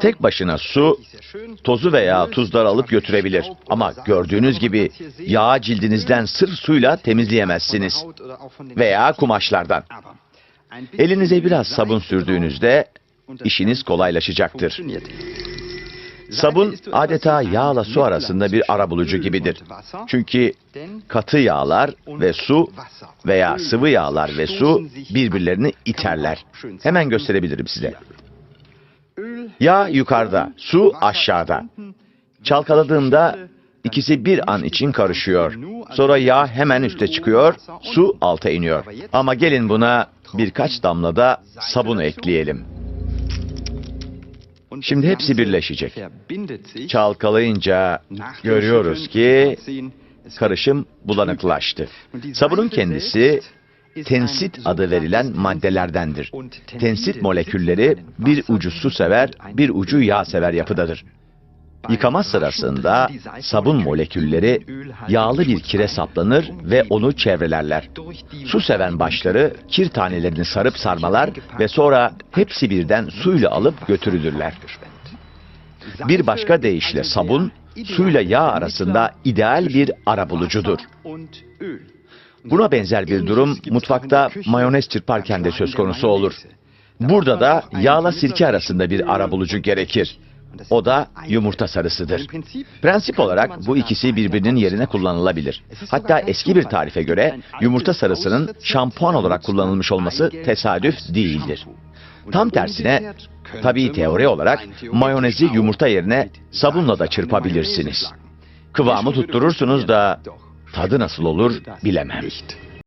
Tek başına su tozu veya tuzları alıp götürebilir. Ama gördüğünüz gibi yağı cildinizden sırf suyla temizleyemezsiniz. Veya kumaşlardan. Elinize biraz sabun sürdüğünüzde işiniz kolaylaşacaktır. Sabun adeta yağla su arasında bir arabulucu gibidir. Çünkü katı yağlar ve su veya sıvı yağlar ve su birbirlerini iterler. Hemen gösterebilirim size. Yağ yukarıda, su aşağıda. Çalkaladığımda ikisi bir an için karışıyor. Sonra yağ hemen üste çıkıyor, su alta iniyor. Ama gelin buna birkaç damla da sabun ekleyelim. Şimdi hepsi birleşecek. Çalkalayınca görüyoruz ki karışım bulanıklaştı. Sabunun kendisi tensit adı verilen maddelerdendir. Tensit molekülleri bir ucu su sever, bir ucu yağ sever yapıdadır. Yıkama sırasında sabun molekülleri yağlı bir kire saplanır ve onu çevrelerler. Su seven başları kir tanelerini sarıp sarmalar ve sonra hepsi birden suyla alıp götürülürler. Bir başka deyişle sabun, suyla yağ arasında ideal bir arabulucudur. Buna benzer bir durum mutfakta mayonez çırparken de söz konusu olur. Burada da yağla sirke arasında bir arabulucu gerekir. O da yumurta sarısıdır. Prensip olarak bu ikisi birbirinin yerine kullanılabilir. Hatta eski bir tarife göre yumurta sarısının şampuan olarak kullanılmış olması tesadüf değildir. Tam tersine tabii teori olarak mayonezi yumurta yerine sabunla da çırpabilirsiniz. Kıvamı tutturursunuz da tadı nasıl olur bilemem.